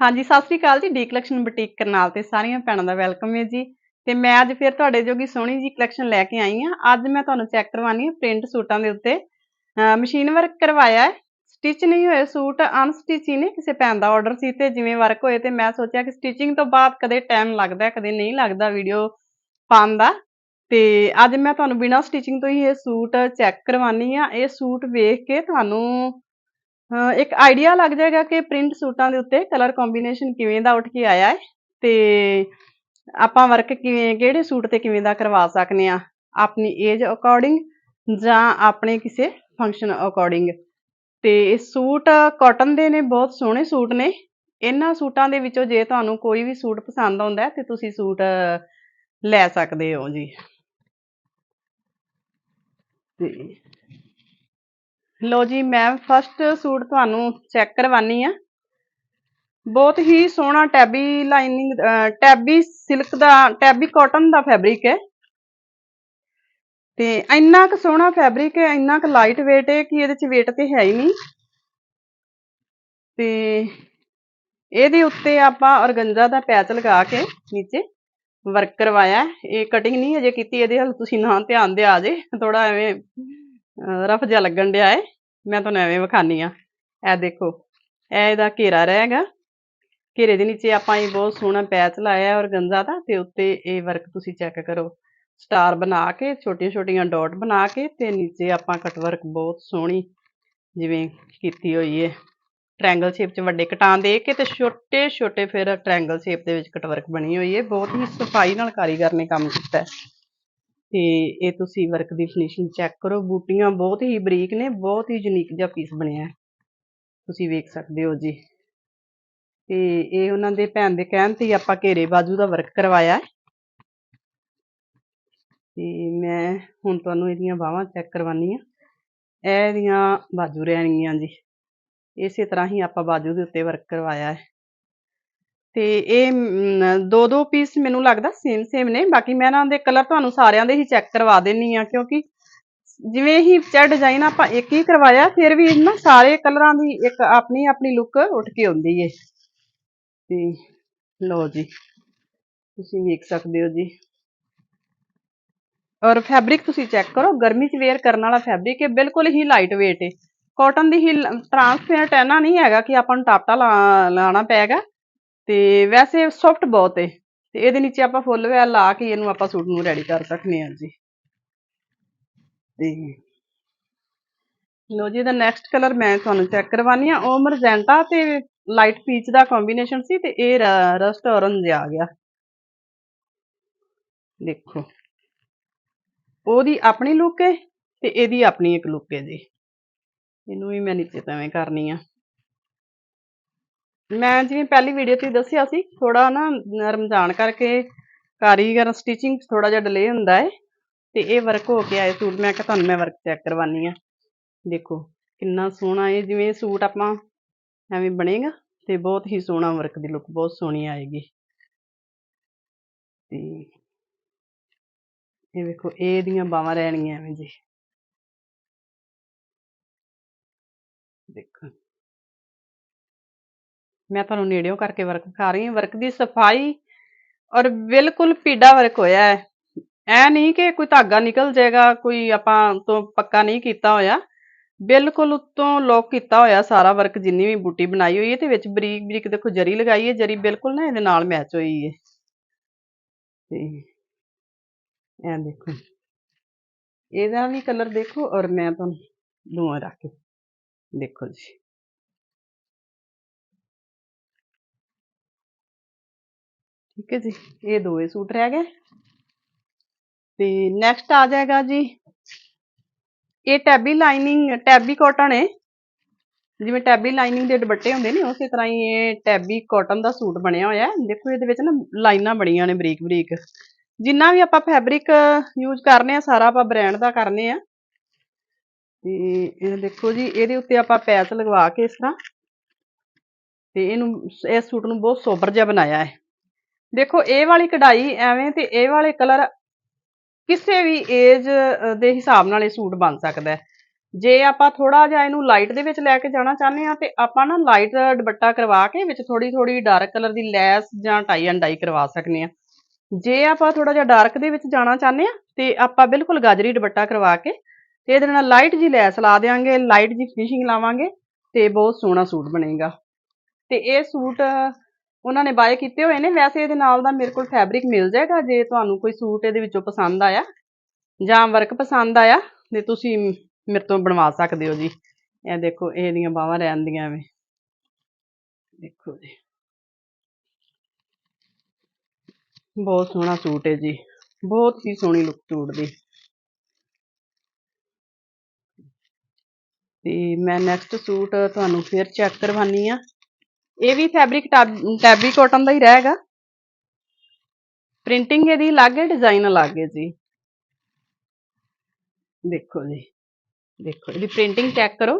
ਹਾਂਜੀ, ਸਤਿ ਸ੍ਰੀ ਅਕਾਲ ਜੀ D collection boutique Karnal ਤੇ ਸਾਰੀਆਂ ਭੈਣਾਂ ਦਾ ਵੈਲਕਮ ਹੈ ਜੀ। ਤੇ ਮੈਂ ਅੱਜ ਫਿਰ ਤੁਹਾਡੇ ਜੋਗੀ ਸੋਹਣੀ ਜੀ ਕਲੈਕਸ਼ਨ ਲੈ ਕੇ ਆਈ ਹਾਂ। ਅੱਜ ਮੈਂ ਤੁਹਾਨੂੰ ਚੈੱਕ ਕਰਵਾਉਣੀ ਹੈ ਪ੍ਰਿੰਟ ਸੂਟਾਂ ਦੇ ਉੱਤੇ। ਮਸ਼ੀਨ ਵਰਕ ਕਰਵਾਇਆ ਹੈ। ਸਟਿਚ ਨਹੀਂ ਹੋਏ, ਸੂਟ ਅਨਸਟਿਚ ਹੀ ਨੇ, ਕਿਸੇ ਭੈਣ ਦਾ ਆਰਡਰ ਸੀ ਤੇ ਜਿਵੇਂ ਵਰਕ ਹੋਏ ਤੇ ਮੈਂ ਸੋਚਿਆ ਕਿ ਸਟਿਚਿੰਗ ਤੋਂ ਬਾਅਦ ਕਦੇ ਟਾਈਮ ਲੱਗਦਾ ਕਦੇ ਨਹੀਂ ਲੱਗਦਾ ਵੀਡੀਓ ਪਾਉਣ ਦਾ। ਤੇ ਅੱਜ ਮੈਂ ਤੁਹਾਨੂੰ ਬਿਨਾਂ ਸਟਿਚਿੰਗ ਤੋਂ ਹੀ ਇਹ ਸੂਟ ਚੈੱਕ ਕਰਵਾਉਣੀ ਆ। ਇਹ ਸੂਟ ਵੇਖ ਕੇ ਤੁਹਾਨੂੰ ਇੱਕ ਆਈਡੀਆ ਲੱਗ ਜਾਏਗਾ ਕਿ ਪ੍ਰਿੰਟ ਸੂਟਾਂ ਦੇ ਉੱਤੇ ਕਲਰ ਕੰਬੀਨੇਸ਼ਨ ਕਿਵੇਂ ਦਾ ਉੱਠ ਕੇ ਆਇਆ ਹੈ ਤੇ ਆਪਾਂ ਵਰਕ ਕਿਵੇਂ, ਕਿਹੜੇ ਸੂਟ ਤੇ ਕਿਵੇਂ ਦਾ ਕਰਵਾ ਸਕਨੇ ਆ ਆਪਣੀ ਏਜ ਅਕੋਰਡਿੰਗ ਜਾਂ ਆਪਣੇ ਕਿਸੇ ਫੰਕਸ਼ਨ ਅਕੋਰਡਿੰਗ ਤੇ ਇਹ ਸੂਟ ਕਾਟਨ ਦੇ ਨੇ, ਬਹੁਤ ਸੋਹਣੇ ਸੂਟ ਨੇ। ਇਹਨਾਂ ਸੂਟਾਂ ਦੇ ਵਿੱਚੋਂ ਜੇ ਤੁਹਾਨੂੰ ਕੋਈ ਵੀ ਸੂਟ ਪਸੰਦ ਆਉਂਦਾ ਹੈ ਤੇ ਤੁਸੀਂ ਸੂਟ ਲੈ ਸਕਦੇ ਹੋ ਜੀ। ਤੇ ਲੋ ਜੀ, ਮੈਂ ਫਸਟ ਸੂਟ ਤੁਹਾਨੂੰ ਚੈੱਕ ਕਰਵਾਨੀ ਆ ਬਹੁਤ ਹੀ ਸੋਹਣਾ ਟੈਬੀ ਲਾਈਨਿੰਗ ਟੈਬੀ ਸਿਲਕ ਦਾ ਟੈਬੀ ਕਾਟਨ ਦਾ ਫੈਬਰਿਕ ਹੈ। ਤੇ ਇੰਨਾ ਕੁ ਸੋਹਣਾ ਫੈਬਰਿਕ ਹੈ, ਇੰਨਾ ਕੁ ਲਾਈਟ weight ਹੈ ਕਿ ਇਹਦੇ ਚ weight ਤੇ ਹੈ ਹੀ ਨਹੀਂ। ਤੇ ਇਹਦੇ ਉੱਤੇ ਆਪਾਂ ਔਰਗੰਜਾ ਦਾ ਪੈਚ ਲਗਾ ਕੇ ਨੀਚੇ ਵਰਕ ਕਰਵਾਇਆ। ਇਹ ਕਟਿੰਗ ਨਹੀਂ ਅਜੇ ਕੀਤੀ, ਇਹਦੇ ਹਲ ਤੁਸੀਂ ਨਾ ਧਿਆਨ ਦੇ ਆ ਜੇ। ਥੋੜਾ ਐਵੇਂ ਰਫ ਜਿਹਾ ਲੱਗਣ ਡਿਆ ਹੈ ਮੈਂ ਤੁਹਾਨੂੰ ਐਵੇਂ ਵਿਖਾਨੀ ਆ। ਇਹ ਦੇਖੋ, ਇਹ ਇਹਦਾ ਘੇਰਾ ਰਹੇਗਾ ਘੇਰੇ ਦੇ ਨੀਚੇ ਆਪਾਂ ਇਹ ਬਹੁਤ ਸੋਹਣਾ ਪੈਚ ਲਾਇਆ ਔਰ ਗੰਜ਼ਾ ਦਾ ਤੇ ਉੱਤੇ ਇਹ ਵਰਕ ਤੁਸੀਂ ਚੈੱਕ ਕਰੋ। ਸਟਾਰ ਬਣਾ ਕੇ ਛੋਟੀਆਂ ਛੋਟੀਆਂ ਡਾਟ ਬਣਾ ਕੇ ਤੇ ਨੀਚੇ ਆਪਾਂ ਕਟ ਵਰਕ ਬਹੁਤ ਸੋਹਣੀ ਜਿਵੇਂ ਕੀਤੀ ਹੋਈ ਹੈ ਟ੍ਰਾਇੰਗਲ ਸ਼ੇਪ 'ਚ ਵੱਡੇ ਕਟਾਂ ਦੇ ਕੇ ਤੇ ਛੋਟੇ ਛੋਟੇ ਫਿਰ ਟ੍ਰਾਇੰਗਲ ਸ਼ੇਪ ਦੇ ਵਿੱਚ ਕਟਵਰਕ ਬਣੀ ਹੋਈ ਹੈ ਬਹੁਤ ਹੀ ਸਫ਼ਾਈ ਨਾਲ ਕਾਰੀਗਰ ਨੇ ਕੰਮ ਕੀਤਾ ਹੈ ਤੇ ਇਹ ਤੁਸੀਂ ਵਰਕ ਦੀ ਫਿਨਿਸ਼ਿੰਗ ਚੈੱਕ ਕਰੋ। ਬੂਟੀਆਂ ਬਹੁਤ ਹੀ ਬਰੀਕ ਨੇ, ਬਹੁਤ ਹੀ ਯੂਨੀਕ ਜਿਹਾ ਪੀਸ ਬਣਿਆ ਹੈ। ਤੁਸੀਂ ਵੇਖ ਸਕਦੇ ਹੋ ਜੀ। ਤੇ ਇਹ ਉਹਨਾਂ ਦੇ ਭੈਣ ਦੇ ਕਹਿਣ ਤੇ ਆਪਾਂ ਘੇਰੇ ਬਾਜੂ ਦਾ ਵਰਕ ਕਰਵਾਇਆ ਹੈ। ਤੇ ਮੈਂ ਹੁਣ ਤੁਹਾਨੂੰ ਇਹਦੀਆਂ ਬਾਹਾਂ ਚੈੱਕ ਕਰਵਾਨੀ ਆ ਇਹਦੀਆਂ ਬਾਜੂ ਰਹਿਣਗੀਆਂ ਜੀ। ਇਸੇ ਤਰ੍ਹਾਂ ਹੀ ਆਪਾਂ ਬਾਜੂ ਦੇ ਉੱਤੇ ਵਰਕ ਕਰਵਾਇਆ ਹੈ। ਤੇ ਇਹ ਦੋ ਦੋ ਪੀਸ ਮੈਨੂੰ ਲੱਗਦਾ ਸੇਮ ਸੇਮ ਨੇ। ਬਾਕੀ ਮੈਂ ਇਹਨਾਂ ਦੇ ਕਲਰ ਤੁਹਾਨੂੰ ਸਾਰਿਆਂ ਦੇ ਹੀ ਚੈੱਕ ਕਰਵਾ ਦੇਣੀ ਆ, ਕਿਉਂਕਿ ਜਿਵੇਂ ਹੀ ਚੈ ਡਿਜ਼ਾਈਨ ਆਪਾਂ ਇੱਕ ਹੀ ਕਰਵਾਇਆ, ਫਿਰ ਵੀ ਨਾ ਸਾਰੇ ਕਲਰਾਂ ਦੀ ਇੱਕ ਆਪਣੀ ਆਪਣੀ ਲੁੱਕ ਉੱਠ ਕੇ ਆਉਂਦੀ ਏ। ਤੇ ਲੋ ਜੀ, ਤੁਸੀਂ ਵੇਖ ਸਕਦੇ ਹੋ ਜੀ। ਔਰ ਫੈਬਰਿਕ ਤੁਸੀਂ ਚੈੱਕ ਕਰੋ, ਗਰਮੀ 'ਚ ਵੇਅਰ ਕਰਨ ਵਾਲਾ ਫੈਬਰਿਕ ਹੈ ਬਿਲਕੁਲ ਹੀ ਲਾਈਟ weight ਹੈ ਕਾਟਨ ਦੀ ਹੀ ਟ੍ਰਾਂਸਪੇਰੈਂਟ ਐਨਾ ਨਹੀਂ ਹੈਗਾ ਕਿ ਆਪਾਂ ਨੂੰ ਟਾਪਟਾ ਲਾਣਾ ਪਏਗਾ ਤੇ ਵੈਸੇ ਸੌਫਟ ਬਹੁਤ ਹੈ ਤੇ ਇਹਦੇ ਨੀਚੇ ਆਪਾਂ ਫੁੱਲ ਵੈਲ ਲਾ ਕੇ ਇਹਨੂੰ ਆਪਾਂ ਸੂਟ ਨੂੰ ਰੈਡੀ ਕਰ ਸਕਨੇ ਹਾਂ ਜੀ। ਤੇ ਲੋ ਜੀ ਦਾ ਨੈਕਸਟ ਕਲਰ ਮੈਂ ਤੁਹਾਨੂੰ ਚੈੱਕ ਕਰਵਾਨੀ ਆ ਉਹ ਮਰਜੈਂਟਾ ਤੇ ਲਾਈਟ ਪੀਚ ਦਾ ਕੰਬੀਨੇਸ਼ਨ ਸੀ ਤੇ ਇਹ ਰਸਟ ਔਰੰਜ ਆ ਗਿਆ। ਦੇਖੋ, ਉਹਦੀ ਆਪਣੀ ਲੁੱਕ ਹੈ ਤੇ ਇਹਦੀ ਆਪਣੀ ਇੱਕ ਲੁੱਕ ਹੈ ਜੀ। ਇਹਨੂੰ ਵੀ ਮੈਂ ਨੀਚੇ ਤਵੇਂ ਕਰਨੀ ਆ। ਮੈਂ ਜਿਵੇਂ ਪਹਿਲੀ ਵੀਡੀਓ 'ਚ ਦੱਸਿਆ ਸੀ ਥੋੜਾ ਨਾ ਰਮਜ਼ਾਨ ਕਰਕੇ ਕਾਰੀਗਰ ਸਟਿਚਿੰਗ ਥੋੜਾ ਜਿਹਾ ਡਿਲੇ ਹੁੰਦਾ ਹੈ ਤੇ ਇਹ ਵਰਕ ਹੋ ਕੇ ਆਏ ਸੂਟ। ਮੈਂ ਕਿਹਾ ਤੁਹਾਨੂੰ ਮੈਂ ਵਰਕ ਚੈੱਕ ਕਰਵਾਨੀ ਆ ਦੇਖੋ, ਕਿੰਨਾ ਸੋਹਣਾ ਹੈ ਜਿਵੇਂ ਸੂਟ ਆਪਾਂ ਐਵੇਂ ਬਣੇਗਾ ਤੇ ਬਹੁਤ ਹੀ ਸੋਹਣਾ ਵਰਕ ਦੀ ਲੁੱਕ ਬਹੁਤ ਸੋਹਣੀ ਆਏਗੀ। ਤੇ ਇਹ ਵੇਖੋ, ਇਹ ਦੀਆਂ ਬਾਹਾਂ ਰਹਿਣਗੀਆਂ ਐਵੇਂ ਜੀ। ਦੇਖੋ। ਮੈਂ ਤੁਹਾਨੂੰ ਨੇੜਿਓਂ ਕਰਕੇ ਵਰਕ ਦਿਖਾ ਰਹੀ ਹਾਂ। ਵਰਕ ਦੀ ਸਫ਼ਾਈ ਔਰ ਬਿਲਕੁਲ ਪੀੜਾ ਵਰਕ ਹੋਇਆ ਹੈ। ਐ ਨਹੀਂ ਕਿ ਕੋਈ ਧਾਗਾ ਨਿਕਲ ਜਾਏਗਾ, ਕੋਈ ਆਪਾਂ ਤੋਂ ਪੱਕਾ ਨਹੀਂ ਕੀਤਾ ਹੋਇਆ। ਬਿਲਕੁਲ ਉੱਤੋਂ ਲੋਕ ਕੀਤਾ ਹੋਇਆ ਸਾਰਾ ਵਰਕ, ਜਿੰਨੀ ਵੀ ਬੂਟੀ ਬਣਾਈ ਹੋਈ ਹੈ ਤੇ ਵਿੱਚ ਬਰੀਕ ਬਰੀਕ ਦੇਖੋ ਜਰੀ ਲਗਾਈ ਹੈ। ਜਰੀ ਬਿਲਕੁਲ ਨਾ ਇਹਦੇ ਨਾਲ ਮੈਚ ਹੋਈ ਹੈ। ਤੇ ਐ ਦੇਖੋ। ਇਹਦਾ ਵੀ ਕਲਰ ਦੇਖੋ ਔਰ ਮੈਂ ਤੁਹਾਨੂੰ ਦੋਵਾਂ ਰੱਖ ਕੇ ਦੇਖੋ ਜੀ। ਠੀਕ ਹੈ ਜੀ, ਇਹ ਦੋਵੇਂ ਸੂਟ ਰਹਿ ਗਏ। ਤੇ ਨੈਕਸਟ ਆ ਜਾਏਗਾ ਜੀ, ਇਹ ਟੈਬੀ ਲਾਈਨਿੰਗ ਟੈਬੀ ਕਾਟਨ ਹੈ ਜਿਵੇਂ ਟੈਬੀ ਲਾਈਨਿੰਗ ਦੇ ਦੁਪੱਟੇ ਹੁੰਦੇ ਨੇ, ਉਸੇ ਤਰ੍ਹਾਂ ਹੀ ਇਹ ਟੈਬੀ ਕਾਟਨ ਦਾ ਸੂਟ ਬਣਿਆ ਹੋਇਆ ਹੈ। ਦੇਖੋ ਇਹਦੇ ਵਿੱਚ ਨਾ ਲਾਈਨਾਂ ਬਣੀਆਂ ਨੇ ਬਰੀਕ ਬਰੀਕ ਜਿੰਨਾ ਵੀ ਆਪਾਂ ਫੈਬਰਿਕ ਯੂਜ਼ ਕਰਨੇ ਆ ਸਾਰਾ ਆਪਾਂ ਬ੍ਰਾਂਡ ਦਾ ਕਰਨੇ ਆ ਤੇ ਇਹ ਦੇਖੋ ਜੀ, ਇਹਦੇ ਉੱਤੇ ਆਪਾਂ ਪੈਚ ਲਗਵਾ ਕੇ ਇਸ ਤਰ੍ਹਾਂ। ਤੇ ਇਹਨੂੰ, ਇਸ ਸੂਟ ਨੂੰ ਬਹੁਤ ਸੋਬਰ ਜਿਹਾ ਬਣਾਇਆ ਹੈ। ਦੇਖੋ, ਇਹ ਵਾਲੀ ਕਢਾਈ ਐਵੇਂ ਤੇ ਇਹ ਵਾਲੇ ਕਲਰ ਕਿਸੇ ਵੀ ਏਜ ਦੇ ਹਿਸਾਬ ਨਾਲ ਇਹ ਸੂਟ ਬਣ ਸਕਦਾ ਹੈ। ਜੇ ਆਪਾਂ ਥੋੜਾ ਜਿਹਾ ਇਹਨੂੰ ਲਾਈਟ ਦੇ ਵਿੱਚ ਲੈ ਕੇ ਜਾਣਾ ਚਾਹੁੰਦੇ ਆ ਤੇ ਆਪਾਂ ਨਾ ਲਾਈਟ ਦੁਪੱਟਾ ਕਰਵਾ ਕੇ ਵਿੱਚ ਥੋੜੀ ਥੋੜੀ ਡਾਰਕ ਕਲਰ ਦੀ ਲੈਸ ਜਾਂ ਟਾਈ ਐਂਡ ਡਾਈ ਕਰਵਾ ਸਕਨੇ ਆ ਜੇ ਆਪਾਂ ਥੋੜਾ ਜਿਹਾ ਡਾਰਕ ਦੇ ਵਿੱਚ ਜਾਣਾ ਚਾਹੁੰਦੇ ਆ ਤੇ ਆਪਾਂ ਬਿਲਕੁਲ ਗਾਜਰੀ ਦੁਪੱਟਾ ਕਰਵਾ ਕੇ ਤੇ ਇਹਦੇ ਨਾਲ ਲਾਈਟ ਜੀ ਲੈਸ ਲਾ ਦੇਾਂਗੇ ਲਾਈਟ ਜੀ ਫਿਨਿਸ਼ਿੰਗ ਲਾਵਾਂਗੇ ਤੇ ਬਹੁਤ ਸੋਹਣਾ ਸੂਟ ਬਣੇਗਾ। ਤੇ ਇਹ ਸੂਟ ਉਹਨਾਂ ਨੇ ਬਾਏ ਕੀਤੇ ਹੋਏ ਨੇ, ਵੈਸੇ ਇਹਦੇ ਨਾਲ ਦਾ ਮੇਰੇ ਕੋਲ ਫੈਬਰਿਕ ਮਿਲ ਜਾਏਗਾ, ਜੇ ਤੁਹਾਨੂੰ ਕੋਈ ਸੂਟ ਇਹਦੇ ਵਿੱਚੋਂ ਪਸੰਦ ਆਇਆ ਜਾਂ ਵਰਕ ਪਸੰਦ ਆਇਆ, ਤੇ ਤੁਸੀਂ ਮੇਰੇ ਤੋਂ ਬਣਵਾ ਸਕਦੇ ਹੋ ਜੀ। ਇਹ ਦੇਖੋ ਇਹਦੀਆਂ ਬਾਹਾਂ ਰਹਿਣ ਦੀਆਂ ਐਵੇਂ ਦੇਖੋ ਜੀ। ਬਹੁਤ ਸੋਹਣਾ ਸੂਟ ਹੈ ਜੀ। ਬਹੁਤ ਹੀ ਸੋਹਣੀ ਲੁੱਕ ਸੂਟ ਦੀ। ਤੇ ਮੈਂ ਨੈਕਸਟ ਸੂਟ ਤੁਹਾਨੂੰ ਫਿਰ ਚੈੱਕ ਕਰਵਾਨੀ ਆ ਇਹ ਵੀ ਫੈਬਰਿਕ ਟੈਬੀ ਕਾਟਨ ਦਾ ਹੀ ਰਹੇਗਾ। ਪ੍ਰਿੰਟਿੰਗ ਇਹਦੀ ਅਲੱਗ ਹੈ ਡਿਜ਼ਾਈਨ ਅਲੱਗ ਹੈ ਜੀ। ਦੇਖੋ ਜੀ, ਦੇਖੋ, ਇਹਦੀ ਪ੍ਰਿੰਟਿੰਗ ਚੈੱਕ ਕਰੋ।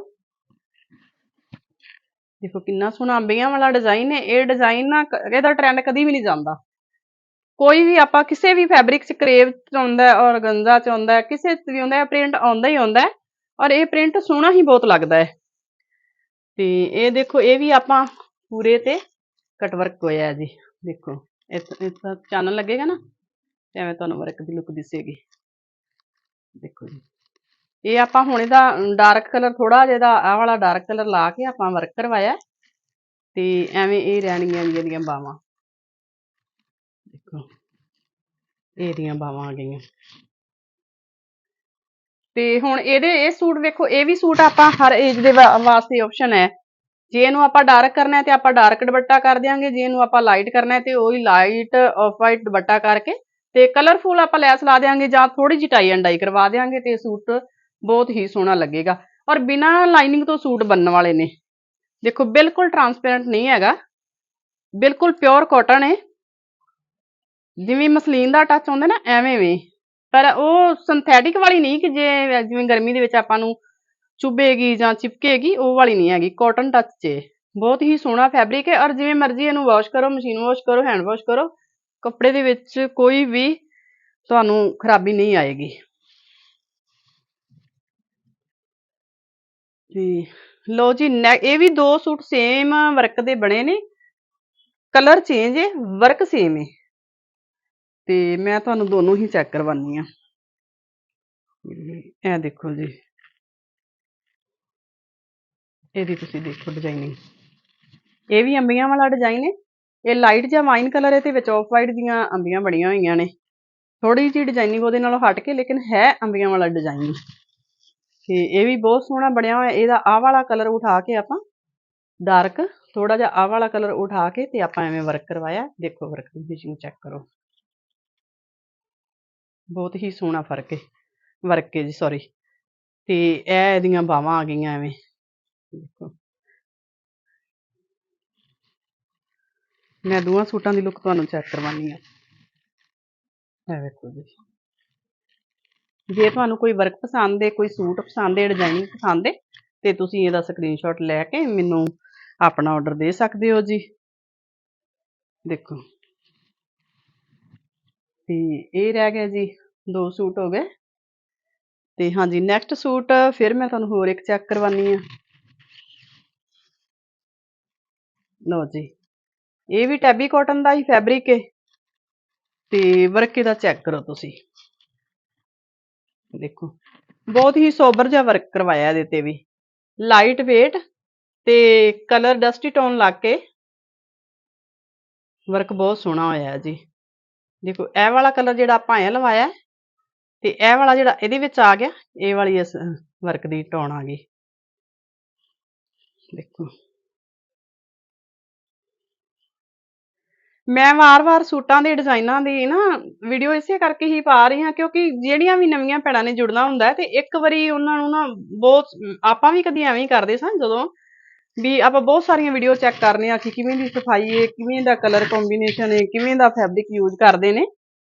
ਦੇਖੋ ਕਿੰਨਾ ਸੋਹਣਾ ਅੰਬੀਆਂ ਵਾਲਾ ਡਿਜ਼ਾਈਨ ਹੈ। ਇਹ ਡਿਜ਼ਾਈਨ ਨਾ ਇਹਦਾ ਟ੍ਰੈਂਡ ਕਦੀ ਵੀ ਨਹੀਂ ਜਾਂਦਾ। ਕੋਈ ਵੀ ਆਪਾਂ ਕਿਸੇ ਵੀ ਫੈਬਰਿਕ ਚ ਕਰੇਵ ਚ ਆਉਂਦਾ ਔਰ ਗੰਜ਼ਾ ਚ ਆਉਂਦਾ ਕਿਸੇ ਚ ਵੀ ਆਉਂਦਾ ਪ੍ਰਿੰਟ ਆਉਂਦਾ ਹੀ ਆਉਂਦਾ ਔਰ ਇਹ ਪ੍ਰਿੰਟ ਸੋਹਣਾ ਹੀ ਬਹੁਤ ਲੱਗਦਾ ਹੈ। ਤੇ ਇਹ ਦੇਖੋ, ਇਹ ਵੀ ਆਪਾਂ ਪੂਰੇ ਤੇ ਕਟ ਵਰਕ ਹੋਇਆ ਜੀ। ਦੇਖੋ, ਇਸ ਚਾਨਣ ਲੱਗੇਗਾ ਨਾ ਐਵੇਂ ਤੁਹਾਨੂੰ ਵਰਕ ਦੀ ਲੁੱਕ ਦਿਸੇਗੀ। ਦੇਖੋ ਜੀ। ਇਹ ਆਪਾਂ ਹੁਣ ਇਹਦਾ ਡਾਰਕ ਕਲਰ ਥੋੜਾ ਜਿਹਾ ਇਹਦਾ, ਆਹ ਵਾਲਾ ਡਾਰਕ ਕਲਰ ਲਾ ਕੇ ਆਪਾਂ ਵਰਕ ਕਰਵਾਇਆ ਤੇ ਐਵੇਂ ਇਹ ਰਹਿਣਗੀਆਂ ਜੀ ਇਹਦੀਆਂ ਬਾਵਾਂ ਦੇਖੋ ਇਹਦੀਆਂ ਬਾਵਾਂ ਆ ਗਈਆਂ। ਤੇ ਹੁਣ ਇਹਦੇ, ਇਹ ਸੂਟ ਵੇਖੋ, ਇਹ ਵੀ ਸੂਟ ਆਪਾਂ ਹਰ ਏਜ ਦੇ ਵਾਸਤੇ ਆਪਸ਼ਨ ਹੈ। ਜੇ ਇਹਨੂੰ ਆਪਾਂ ਡਾਰਕ ਕਰਨਾ ਹੈ ਤੇ ਆਪਾਂ ਡਾਰਕ ਦੁਪੱਟਾ ਕਰ ਦਿਆਂਗੇ, ਜੇ ਇਹਨੂੰ ਆਪਾਂ ਲਾਈਟ ਕਰਨਾ ਹੈ ਤੇ ਉਹੀ ਲਾਈਟ ਆਫ ਵਾਈਟ ਦੁਪੱਟਾ ਕਰਕੇ ਤੇ ਕਲਰਫੁਲ ਆਪਾਂ ਲੈਸ ਲਾ ਦਿਆਂਗੇ ਜਾਂ ਥੋੜੀ ਜਿਹੀ ਟਾਈ ਐਂਡ ਡਾਈ ਕਰਵਾ ਦਿਆਂਗੇ ਤੇ ਸੂਟ ਬਹੁਤ ਹੀ ਸੋਹਣਾ ਲੱਗੇਗਾ। ਔਰ ਬਿਨਾਂ ਲਾਈਨਿੰਗ ਤੋਂ ਸੂਟ ਬਣਨ ਵਾਲੇ ਨੇ। ਦੇਖੋ, ਬਿਲਕੁਲ ਟਰਾਂਸਪੇਰੈਂਟ ਨਹੀਂ ਹੈਗਾ। ਬਿਲਕੁਲ ਪਿਓਰ ਕਾਟਨ ਹੈ ਜਿਵੇਂ ਮਸਲੀਨ ਦਾ ਟੱਚ ਹੁੰਦਾ ਨਾ, ਐਵੇਂ ਵੀ। ਪਰ ਉਹ ਸਿੰਥੈਟਿਕ ਵਾਲੀ ਨਹੀਂ ਕਿ ਜੇ ਜਿਵੇਂ ਗਰਮੀ ਦੇ ਵਿੱਚ ਆਪਾਂ ਨੂੰ ਚੁਬੇਗੀ ਜਾਂ ਚਿਪਕੇਗੀ, ਉਹ ਵਾਲੀ ਨਹੀਂ ਹੈਗੀ ਕਾਟਨ ਟੱਚ 'ਚ ਬਹੁਤ ਹੀ ਸੋਹਣਾ ਫੈਬਰਿਕ ਹੈ ਔਰ ਜਿਵੇਂ ਮਰਜ਼ੀ ਇਹਨੂੰ ਵਾਸ਼ ਕਰੋ ਮਸ਼ੀਨ ਵਾਸ਼ ਕਰੋ ਹੈਂਡ ਵਾਸ਼ ਕਰੋ, ਕੱਪੜੇ ਦੇ ਵਿੱਚ ਕੋਈ ਵੀ ਤੁਹਾਨੂੰ ਖਰਾਬੀ ਨਹੀਂ ਆਏਗੀ। ਤੇ ਲੋ ਜੀ ਇਹ ਵੀ ਦੋ ਸੂਟ ਸੇਮ ਵਰਕ ਦੇ ਬਣੇ ਨੇ। ਕਲਰ ਚੇਂਜ ਹੈ ਵਰਕ ਸੇਮ ਹੈ। ਤੇ ਮੈਂ ਤੁਹਾਨੂੰ ਦੋਨੋਂ ਹੀ ਚੈੱਕ ਕਰਵਾਨੀ ਆ ਇਹ ਦੇਖੋ ਜੀ। ਇਹਦੀ ਤੁਸੀਂ ਦੇਖੋ ਡਿਜ਼ਾਈਨਿੰਗ ਇਹ ਵੀ ਅੰਬੀਆਂ ਵਾਲਾ ਡਿਜ਼ਾਈਨ ਹੈ ਇਹ ਲਾਈਟ ਜਾਂ ਵਾਈਨ ਕਲਰ ਹੈ ਤੇ ਵਿੱਚ ਆਫ ਵਾਈਟ ਦੀਆਂ ਅੰਬੀਆਂ ਬਣੀਆਂ ਹੋਈਆਂ ਨੇ। ਥੋੜੀ ਜਿਹੀ ਡਿਜ਼ਾਈਨਿੰਗ ਉਹਦੇ ਨਾਲੋਂ ਹਟ ਕੇ, ਲੇਕਿਨ ਹੈ ਅੰਬੀਆਂ ਵਾਲਾ ਡਿਜ਼ਾਈਨ ਤੇ ਇਹ ਵੀ ਬਹੁਤ ਸੋਹਣਾ ਬਣਿਆ ਹੋਇਆ। ਇਹਦਾ ਆਹ ਵਾਲਾ ਕਲਰ ਉਠਾ ਕੇ ਆਪਾਂ ਡਾਰਕ ਥੋੜਾ ਜਿਹਾ ਆਹ ਵਾਲਾ ਕਲਰ ਉਠਾ ਕੇ ਤੇ ਆਪਾਂ ਐਵੇਂ ਵਰਕ ਕਰਵਾਇਆ। ਦੇਖੋ ਵਰਕ ਦੀ ਫਿਨਿਸ਼ਿੰਗ ਚੈੱਕ ਕਰੋ। ਬਹੁਤ ਹੀ ਸੋਹਣਾ ਫ਼ਰਕ ਹੈ ਵਰਕ ਹੈ ਜੀ ਸੌਰੀ ਤੇ ਇਹ ਇਹਦੀਆਂ ਬਾਹਾਂ ਆ ਗਈਆਂ ਐਵੇਂ। ਦੇਖੋ। ਮੈਂ ਦੋਵਾਂ ਸੂਟਾਂ ਦੀ ਲੁੱਕ ਤੁਹਾਨੂੰ ਚੈੱਕ ਕਰਵਾਉਣੀ ਆ ਇਹ ਵੇਖੋ ਜੀ। ਜੇ ਤੁਹਾਨੂੰ ਕੋਈ ਵਰਕ ਪਸੰਦ ਹੈ, ਕੋਈ ਸੂਟ ਪਸੰਦ ਹੈ ਡਿਜ਼ਾਈਨਿੰਗ ਪਸੰਦ ਹੈ, ਤੇ ਤੁਸੀਂ ਇਹਦਾ ਸਕਰੀਨਸ਼ਾਟ ਲੈ ਕੇ ਮੈਨੂੰ ਆਪਣਾ ਆਰਡਰ ਦੇ ਸਕਦੇ ਹੋ ਜੀ। ਦੇਖੋ। ਤੇ ਇਹ ਰਹਿ ਗਿਆ ਜੀ, ਦੋ ਸੂਟ ਹੋ ਗਏ। ਤੇ ਹਾਂਜੀ ਨੈਕਸਟ ਸੂਟ, ਫਿਰ ਮੈਂ ਤੁਹਾਨੂੰ ਹੋਰ ਇੱਕ ਚੈੱਕ ਕਰਵਾਨੀ ਆ ਲਓ ਜੀ। ਇਹ ਵੀ ਟੈਬੀ ਕਾਟਨ ਦਾ ਹੀ ਫੈਬਰਿਕ ਹੈ ਤੇ ਵਰਕ ਇਹਦਾ ਚੈੱਕ ਕਰੋ ਤੁਸੀਂ। ਦੇਖੋ, ਬਹੁਤ ਹੀ ਸੋਬਰ ਜਿਹਾ ਵਰਕ ਕਰਵਾਇਆ ਇਹਦੇ ਤੇ ਵੀ। ਲਾਈਟ weight ਤੇ ਕਲਰ ਡਸਟੀ ਟੋਨ ਲਾ ਕੇ ਵਰਕ ਬਹੁਤ ਸੋਹਣਾ ਹੋਇਆ ਜੀ। ਦੇਖੋ, ਇਹ ਵਾਲਾ ਕਲਰ ਜਿਹੜਾ ਆਪਾਂ ਐ ਲਵਾਇਆ, ਤੇ ਇਹ ਵਾਲਾ ਜਿਹੜਾ ਇਹਦੇ ਵਿੱਚ ਆ ਗਿਆ, ਇਹ ਵਾਲੀ ਇਸ ਵਰਕ ਦੀ ਟੋਨ ਆ ਗਈ। ਦੇਖੋ। ਮੈਂ ਵਾਰ-ਵਾਰ ਸੂਟਾਂ ਦੇ ਡਿਜ਼ਾਈਨਾਂ ਦੀ ਨਾ ਵੀਡੀਓ ਇਸੇ ਕਰਕੇ ਹੀ ਪਾ ਰਹੀ ਹਾਂ, ਕਿਉਂਕਿ ਜਿਹੜੀਆਂ ਵੀ ਨਵੀਆਂ ਭੈਣਾਂ ਨੇ ਜੁੜਨਾ ਹੁੰਦਾ ਹੈ ਤੇ ਇੱਕ ਵਾਰੀ ਉਹਨਾਂ ਨੂੰ ਨਾ ਬਹੁਤ, ਆਪਾਂ ਵੀ ਕਦੀ ਐਵੇਂ ਹੀ ਕਰਦੇ ਸਾਂ ਜਦੋਂ ਵੀ ਆਪਾਂ ਬਹੁਤ ਸਾਰੀਆਂ ਵੀਡੀਓ ਚੈੱਕ ਕਰਨੇ ਆ ਕਿ ਕਿਵੇਂ ਦੀ ਸਫ਼ਾਈ ਹੈ, ਕਿਵੇਂ ਦਾ ਕਲਰ ਕੰਬੀਨੇਸ਼ਨ ਹੈ, ਕਿਵੇਂ ਦਾ ਫੈਬਰਿਕ ਯੂਜ਼ ਕਰਦੇ ਨੇ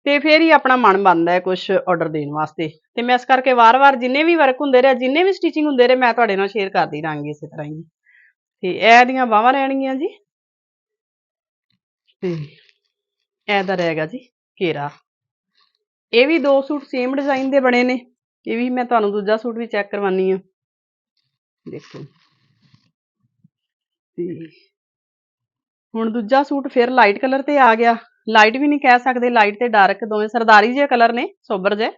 ਤੇ ਫੇਰ ਹੀ ਆਪਣਾ ਮਨ ਬਣਦਾ ਹੈ ਕੁਝ ਆਰਡਰ ਦੇਣ ਵਾਸਤੇ। ਤੇ ਮੈਂ ਇਸ ਕਰਕੇ ਵਾਰ-ਵਾਰ ਜਿੰਨੇ ਵੀ ਵਰਕ ਹੁੰਦੇ ਰਹੇ, ਜਿੰਨੇ ਵੀ ਸਟਿਚਿੰਗ ਹੁੰਦੇ ਰਹੇ, ਮੈਂ ਤੁਹਾਡੇ ਨਾਲ ਸ਼ੇਅਰ ਕਰਦੀ ਰਹਾਂਗੀ ਇਸੇ ਤਰ੍ਹਾਂ ਹੀ। ਤੇ ਇਹ ਦੀਆਂ ਬਾਹਾਂ ਰਹਿਣਗੀਆਂ ਜੀ। ਤੇ ਇਹਦਾ ਰਹੇਗਾ ਜੀ, ਘੇਰਾ। ਇਹ ਵੀ ਦੋ ਸੂਟ ਸੇਮ ਡਿਜ਼ਾਈਨ ਦੇ ਬਣੇ ਨੇ। ਇਹ ਵੀ ਮੈਂ ਤੁਹਾਨੂੰ ਦੂਜਾ ਸੂਟ ਵੀ ਚੈੱਕ ਕਰਵਾਨੀ ਆ ਦੇਖੋ। ਤੇ ਹੁਣ ਦੂਜਾ ਸੂਟ ਫਿਰ ਲਾਈਟ ਕਲਰ ਤੇ ਆ ਗਿਆ। ਲਾਈਟ ਵੀ ਨਹੀਂ ਕਹਿ ਸਕਦੇ ਲਾਈਟ ਤੇ ਡਾਰਕ ਦੋਵੇਂ ਸਰਦਾਰੀ ਜਿਹੇ ਕਲਰ ਨੇ, ਸੋਬਰ ਜੇ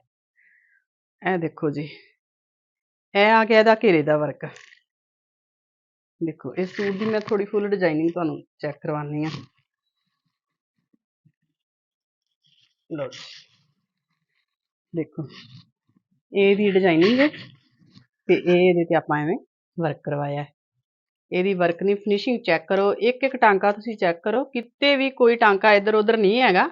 ਇਹ ਦੇਖੋ ਜੀ। ਇਹ ਆ ਗਿਆ ਇਹਦਾ ਘੇਰੇ ਦਾ ਵਰਕ ਦੇਖੋ, ਇਸ ਸੂਟ ਦੀ ਮੈਂ ਥੋੜੀ ਫੁੱਲ ਡਿਜ਼ਾਈਨਿੰਗ ਤੁਹਾਨੂੰ ਚੈੱਕ ਕਰਵਾਉਣੀ ਆ ਲਓ ਦੇਖੋ, ਇਹ ਦੀ ਡਿਜ਼ਾਈਨਿੰਗ ਹੈ ਤੇ ਇਹ ਇਹਦੇ ਤੇ ਆਪਾਂ ਐਵੇਂ ਵਰਕ ਕਰਵਾਇਆ ਹੈ। ਇਹਦੀ ਵਰਕ ਦੀ ਫਿਨਿਸ਼ਿੰਗ ਚੈੱਕ ਕਰੋ ਇੱਕ ਇੱਕ ਟਾਂਕਾ ਤੁਸੀਂ ਚੈੱਕ ਕਰੋ, ਕਿਤੇ ਵੀ ਕੋਈ ਟਾਂਕਾ ਇੱਧਰ ਉੱਧਰ ਨਹੀਂ ਹੈਗਾ।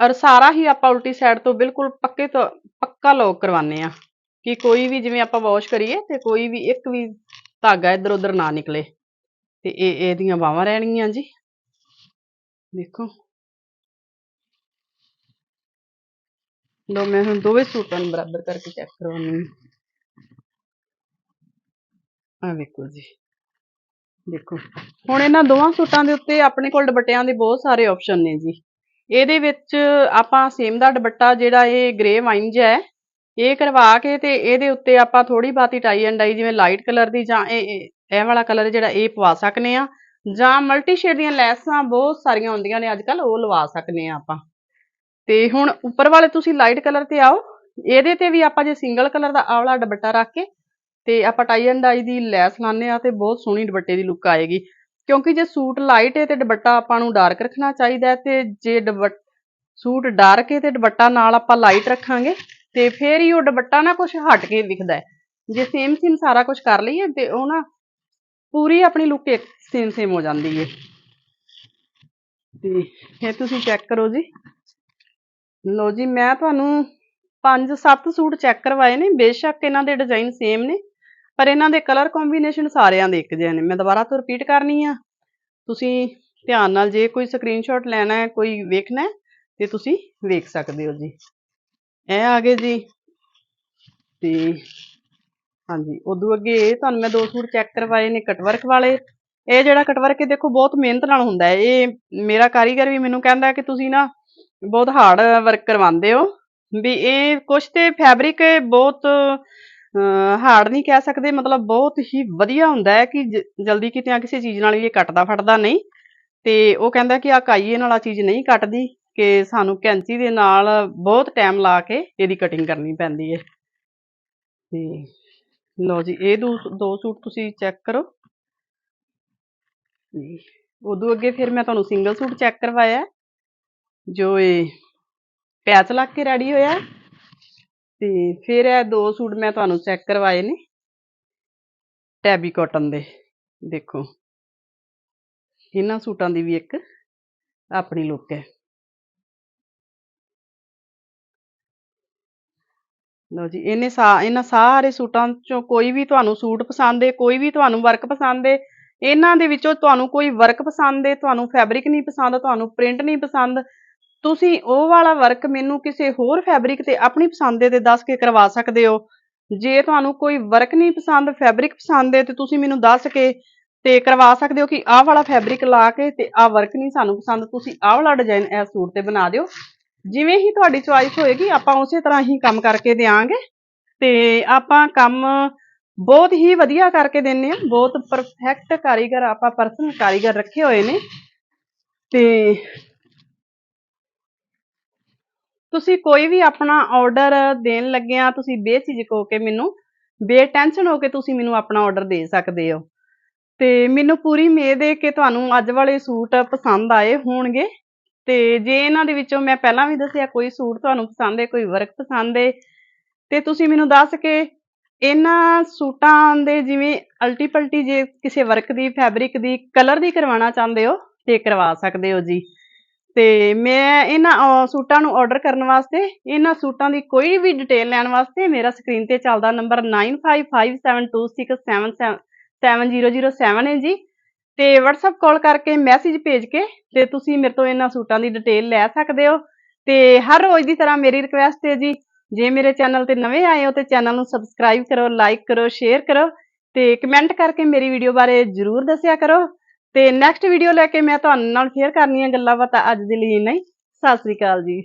ਔਰ ਸਾਰਾ ਹੀ ਆਪਾਂ ਉਲਟੀ ਸਾਈਡ ਤੋਂ ਬਿਲਕੁਲ ਪੱਕੇ ਤੋਂ, ਪੱਕਾ ਲੋਕ ਕਰਵਾਉਂਦੇ ਆ ਕਿ ਕੋਈ ਵੀ ਜਿਵੇਂ ਆਪਾਂ ਵਾਸ਼ ਕਰੀਏ ਤੇ ਕੋਈ ਵੀ ਇੱਕ ਵੀ ਧਾਗਾ ਇੱਧਰ ਉੱਧਰ ਨਾ ਨਿਕਲੇ। ਤੇ ਇਹ, ਇਹਦੀਆਂ ਬਾਹਾਂ ਰਹਿਣਗੀਆਂ ਜੀ। ਦੇਖੋ। ਲੋ ਮੈਂ ਹੁਣ ਦੋਵੇਂ ਸੂਟਾਂ ਨੂੰ ਬਰਾਬਰ ਕਰਕੇ ਚੈੱਕ ਕਰਵਾਉਣੀ ਆ ਵੇਖੋ ਜੀ। ਦੇਖੋ, ਹੁਣ ਇਹਨਾਂ ਦੋਵਾਂ ਸੂਟਾਂ ਦੇ ਉੱਤੇ ਆਪਣੇ ਕੋਲ ਦੁਪੱਟਿਆਂ ਦੇ ਬਹੁਤ ਸਾਰੇ ਆਪਸ਼ਨ ਨੇ ਜੀ। ਇਹਦੇ ਵਿੱਚ ਆਪਾਂ ਸੇਮ ਦਾ ਦੁਪੱਟਾ ਜਿਹੜਾ ਇਹ ਗ੍ਰੇ ਵਾਈਨ ਜਿਹਾ ਹੈ, ਇਹ ਕਰਵਾ ਕੇ ਤੇ ਇਹਦੇ ਉੱਤੇ ਆਪਾਂ ਥੋੜੀ ਬਾਤੀ ਟਾਈ ਐਂਡ ਡਾਈ ਜਿਵੇਂ ਲਾਈਟ ਕਲਰ ਦੀ ਜਾਂ ਇਹ ਇਹ ਵਾਲਾ ਕਲਰ ਜਿਹੜਾ ਇਹ ਪਵਾ ਸਕਨੇ ਆ। ਜਾਂ ਮਲਟੀ ਸ਼ੇਡ ਦੀਆਂ ਲੈਸਾਂ ਬਹੁਤ ਸਾਰੀਆਂ ਹੁੰਦੀਆਂ ਨੇ, ਅੱਜ ਕੱਲ ਉਹ ਲਵਾ ਸਕਨੇ ਆ ਆਪਾਂ। ਤੇ ਹੁਣ ਉੱਪਰ ਵਾਲੇ ਤੁਸੀਂ ਲਾਈਟ ਕਲਰ ਤੇ ਆਓ, ਇਹਦੇ ਤੇ ਵੀ ਆਪਾਂ ਜੇ ਸਿੰਗਲ ਕਲਰ ਦਾ ਆਵਲਾ ਦੁਪੱਟਾ ਰੱਖ ਕੇ ਤੇ ਆਪਾਂ ਟਾਈ ਐਂਡ ਡਾਈ ਦੀ ਲੈਸ ਲਾਉਂਦੇ ਆ ਤੇ ਬਹੁਤ ਸੋਹਣੀ ਦੁਪੱਟੇ ਦੀ ਲੁੱਕ ਆਏਗੀ। ਕਿਉਂਕਿ ਜੇ ਸੂਟ ਲਾਈਟ ਹੈ ਤੇ ਦੁਪੱਟਾ ਆਪਾਂ ਨੂੰ ਡਾਰਕ ਰੱਖਣਾ ਚਾਹੀਦਾ ਹੈ ਤੇ ਜੇ ਸੂਟ ਡਾਰਕ ਹੈ ਤੇ ਦੁਪੱਟਾ ਨਾਲ ਆਪਾਂ ਲਾਈਟ ਰੱਖਾਂਗੇ ਤੇ ਫੇਰ ਹੀ ਉਹ ਦੁਪੱਟਾ ਨਾ ਕੁਝ ਹਟ ਕੇ ਦਿਖਦਾ ਹੈ। ਜੇ ਸੇਮ ਸੇਮ ਸਾਰਾ ਕੁਝ ਕਰ ਲਈਏ ਤੇ ਉਹ ਨਾ ਪੂਰੀ ਆਪਣੀ ਲੁੱਕ ਇੱਕ ਸੇਮ ਸੇਮ ਹੋ ਜਾਂਦੀ ਹੈ। ਤੇ ਇਹ ਤੁਸੀਂ ਚੈੱਕ ਕਰੋ ਜੀ। ਲੋ ਜੀ, ਮੈਂ ਤੁਹਾਨੂੰ ਪੰਜ ਸੱਤ ਸੂਟ ਚੈੱਕ ਕਰਵਾਏ ਨੇ, ਬੇਸ਼ੱਕ ਇਹਨਾਂ ਦੇ ਡਿਜ਼ਾਈਨ ਸੇਮ ਨੇ, ਪਰ ਇਹਨਾਂ ਦੇ ਕਲਰ ਕੰਬੀਨੇਸ਼ਨ ਸਾਰਿਆਂ ਦੇ ਇੱਕ ਜਿਹੇ ਨੇ। ਮੈਂ ਦੁਬਾਰਾ ਤੋਂ ਰਿਪੀਟ ਕਰਨੀ ਆ। ਤੁਸੀਂ ਧਿਆਨ ਨਾਲ ਜੇ ਕੋਈ ਸਕਰੀਨਸ਼ਾਟ ਲੈਣਾ ਹੈ, ਕੋਈ ਵੇਖਣਾ ਤੇ ਤੁਸੀਂ ਵੇਖ ਸਕਦੇ ਹੋ ਜੀ। ਇਹ ਆ ਗਏ ਜੀ। ਤੇ ਹਾਂਜੀ, ਉਦੋਂ ਅੱਗੇ ਇਹ ਤੁਹਾਨੂੰ ਮੈਂ ਦੋ ਸੂਟ ਚੈੱਕ ਕਰਵਾਏ ਨੇ ਕਟਵਰਕ ਵਾਲੇ। ਇਹ ਜਿਹੜਾ ਕਟਵਰਕ ਹੈ, ਦੇਖੋ, ਬਹੁਤ ਮਿਹਨਤ ਨਾਲ ਹੁੰਦਾ ਹੈ। ਇਹ ਮੇਰਾ ਕਾਰੀਗਰ ਵੀ ਮੈਨੂੰ ਕਹਿੰਦਾ ਕਿ ਤੁਸੀਂ ਨਾ ਬਹੁਤ ਹਾਰਡ ਵਰਕ ਕਰਵਾਉਂਦੇ ਹੋ। ਵੀ ਇਹ ਕੁਛ ਤੇ ਫੈਬਰਿਕ ਬਹੁਤ ਹਾਰਡ ਨਹੀਂ ਕਹਿ ਸਕਦੇ, ਮਤਲਬ ਬਹੁਤ ਹੀ ਵਧੀਆ ਹੁੰਦਾ ਹੈ ਕਿ ਜਲਦੀ ਕਿਤੇ ਕਿਸੇ ਚੀਜ਼ ਨਾਲ ਵੀ ਇਹ ਕੱਟਦਾ ਫਟਦਾ ਨਹੀਂ। ਤੇ ਉਹ ਕਹਿੰਦਾ ਕਿ ਆ ਕਾਈਏ ਨਾਲ ਆ ਚੀਜ਼ ਨਹੀਂ ਕੱਟਦੀ, ਕਿ ਸਾਨੂੰ ਕੈਂਚੀ ਦੇ ਨਾਲ ਬਹੁਤ ਟਾਈਮ ਲਾ ਕੇ ਇਹਦੀ ਕਟਿੰਗ ਕਰਨੀ ਪੈਂਦੀ ਹੈ। ਤੇ ਲਓ ਜੀ, ਇਹ ਦੋ ਦੋ ਸੂਟ ਤੁਸੀਂ ਚੈੱਕ ਕਰੋ। ਉਦੋਂ ਅੱਗੇ ਫਿਰ ਮੈਂ ਤੁਹਾਨੂੰ ਸਿੰਗਲ ਸੂਟ ਚੈੱਕ ਕਰਵਾਇਆ। ਜੋ ਇਹ ਪੈਚ ਲੱਗ ਕੇ ਰੈਡੀ ਹੋਇਆ। ਤੇ ਫਿਰ ਇਹ ਦੋ ਸੂਟ ਮੈਂ ਤੁਹਾਨੂੰ ਚੈੱਕ ਕਰਵਾਏ ਨੇ। ਟੈਬੀ ਕਾਟਨ ਦੇ। ਦੇਖੋ। ਇਹਨਾਂ ਸੂਟਾਂ ਦੀ ਵੀ ਇੱਕ ਆਪਣੀ ਲੁੱਕ ਹੈ। ਲਓ ਜੀ, ਇਹਨੇ ਸਾ, ਇਹਨਾਂ ਸਾਰੇ ਸੂਟਾਂ ਚੋਂ ਕੋਈ ਵੀ ਤੁਹਾਨੂੰ ਸੂਟ ਪਸੰਦ ਹੈ, ਕੋਈ ਵੀ ਤੁਹਾਨੂੰ ਵਰਕ ਪਸੰਦ ਹੈ, ਇਹਨਾਂ ਦੇ ਵਿੱਚੋਂ ਤੁਹਾਨੂੰ ਕੋਈ ਵਰਕ ਪਸੰਦ ਹੈ, ਤੁਹਾਨੂੰ ਫੈਬਰਿਕ ਨਹੀਂ ਪਸੰਦ, ਤੁਹਾਨੂੰ ਪ੍ਰਿੰਟ ਨਹੀਂ ਪਸੰਦ ਤੁਸੀਂ ਉਹ ਵਾਲਾ ਵਰਕ ਮੈਨੂੰ ਕਿਸੇ ਹੋਰ ਫੈਬਰਿਕ ਤੇ ਆਪਣੀ ਪਸੰਦ ਦੇ ਤੇ ਦੱਸ ਕੇ ਕਰਵਾ ਸਕਦੇ ਹੋ। ਜੇ ਤੁਹਾਨੂੰ ਕੋਈ ਵਰਕ ਨਹੀਂ ਪਸੰਦ ਫੈਬਰਿਕ ਪਸੰਦ ਹੈ ਤੇ ਤੁਸੀਂ ਮੈਨੂੰ ਦੱਸ ਕੇ ਤੇ ਕਰਵਾ ਸਕਦੇ ਹੋ ਕਿ ਆਹ ਵਾਲਾ ਫੈਬਰਿਕ ਲਾ ਕੇ ਤੇ ਆਹ ਵਰਕ ਨਹੀਂ ਸਾਨੂੰ ਪਸੰਦ, ਤੁਸੀਂ ਆਹ ਵਾਲਾ ਡਿਜ਼ਾਈਨ ਇਸ ਸੂਟ ਤੇ ਬਣਾ ਦਿਓ। ਜਿਵੇਂ ਹੀ ਤੁਹਾਡੀ ਚੁਆਇਸ ਹੋਏਗੀ, ਆਪਾਂ ਉਸੇ ਤਰ੍ਹਾਂ ਹੀ ਕੰਮ ਕਰਕੇ ਦੇਵਾਂਗੇ ਤੇ ਆਪਾਂ ਕੰਮ ਬਹੁਤ ਹੀ ਵਧੀਆ ਕਰਕੇ ਦਿੰਨੇ ਆ, ਬਹੁਤ ਪਰਫੈਕਟ ਕਾਰੀਗਰ, ਆਪਾਂ ਪਰਸਨਲ ਕਾਰੀਗਰ ਰੱਖੇ ਹੋਏ ਨੇ। ਤੇ ਤੁਸੀਂ ਕੋਈ ਵੀ ਆਪਣਾ ਆਰਡਰ ਦੇਣ ਲੱਗਿਆ ਤੁਸੀਂ ਬੇਝਿਜਕ ਹੋ ਕੇ ਮੈਨੂੰ, ਬੇਟੈਨਸ਼ਨ ਹੋ ਕੇ ਤੁਸੀਂ ਮੈਨੂੰ ਆਪਣਾ ਆਰਡਰ ਦੇ ਸਕਦੇ ਹੋ। ਤੇ ਮੈਨੂੰ ਪੂਰੀ ਉਮੀਦ ਹੈ ਕਿ ਤੁਹਾਨੂੰ ਅੱਜ ਵਾਲੇ ਸੂਟ ਪਸੰਦ ਆਏ ਹੋਣਗੇ। ਤੇ ਜੇ ਇਹਨਾਂ ਦੇ ਵਿੱਚੋਂ ਮੈਂ ਪਹਿਲਾਂ ਵੀ ਦੱਸਿਆ ਕੋਈ ਸੂਟ ਤੁਹਾਨੂੰ ਪਸੰਦ ਹੈ, ਕੋਈ ਵਰਕ ਪਸੰਦ ਹੈ, ਤੇ ਤੁਸੀਂ ਮੈਨੂੰ ਦੱਸ ਕੇ ਇਹਨਾਂ ਸੂਟਾਂ ਦੇ ਜਿਵੇਂ ਅਲਟੀ ਪਲਟੀ ਜੇ ਕਿਸੇ ਵਰਕ ਦੀ ਫੈਬਰਿਕ ਦੀ ਕਲਰ ਦੀ ਕਰਵਾਉਣਾ ਚਾਹੁੰਦੇ ਹੋ, ਤੇ ਕਰਵਾ ਸਕਦੇ ਹੋ ਜੀ। ਤੇ ਮੈਂ ਇਹਨਾਂ ਸੂਟਾਂ ਨੂੰ ਆਰਡਰ ਕਰਨ ਵਾਸਤੇ ਇਹਨਾਂ ਸੂਟਾਂ ਦੀ ਕੋਈ ਵੀ ਡਿਟੇਲ ਲੈਣ ਵਾਸਤੇ ਮੇਰਾ ਸਕਰੀਨ ਤੇ ਚੱਲਦਾ ਨੰਬਰ 9557267007 ਹੈ ਜੀ ਤੇ WhatsApp ਕਾਲ ਕਰਕੇ ਮੈਸੇਜ ਭੇਜ ਕੇ ਤੇ ਤੁਸੀਂ ਮੇਰੇ ਤੋਂ ਇਹਨਾਂ ਸੂਟਾਂ ਦੀ ਡਿਟੇਲ ਲੈ ਸਕਦੇ ਹੋ ਤੇ ਹਰ ਰੋਜ਼ ਦੀ ਤਰ੍ਹਾਂ ਮੇਰੀ ਰਿਕੁਐਸਟ ਹੈ ਜੀ ਜੇ ਮੇਰੇ ਚੈਨਲ ਤੇ ਨਵੇਂ ਆਏ ਹੋ ਤੇ ਚੈਨਲ ਨੂੰ ਸਬਸਕ੍ਰਾਈਬ ਕਰੋ ਲਾਈਕ ਕਰੋ ਸ਼ੇਅਰ ਕਰੋ ਤੇ ਕਮੈਂਟ ਕਰਕੇ ਮੇਰੀ ਵੀਡੀਓ ਬਾਰੇ ਜਰੂਰ ਦੱਸਿਆ ਕਰੋ ਤੇ ਨੈਕਸਟ ਵੀਡੀਓ ਲੈ ਕੇ ਮੈਂ ਤੁਹਾਨੂੰ ਨਾਲ ਸ਼ੇਅਰ ਕਰਨੀਆਂ ਗੱਲਾਂ ਬਾਤਾਂ ਅੱਜ ਦੇ ਲਈ ਨਹੀਂ ਸਤਿ ਸ੍ਰੀ ਅਕਾਲ ਜੀ।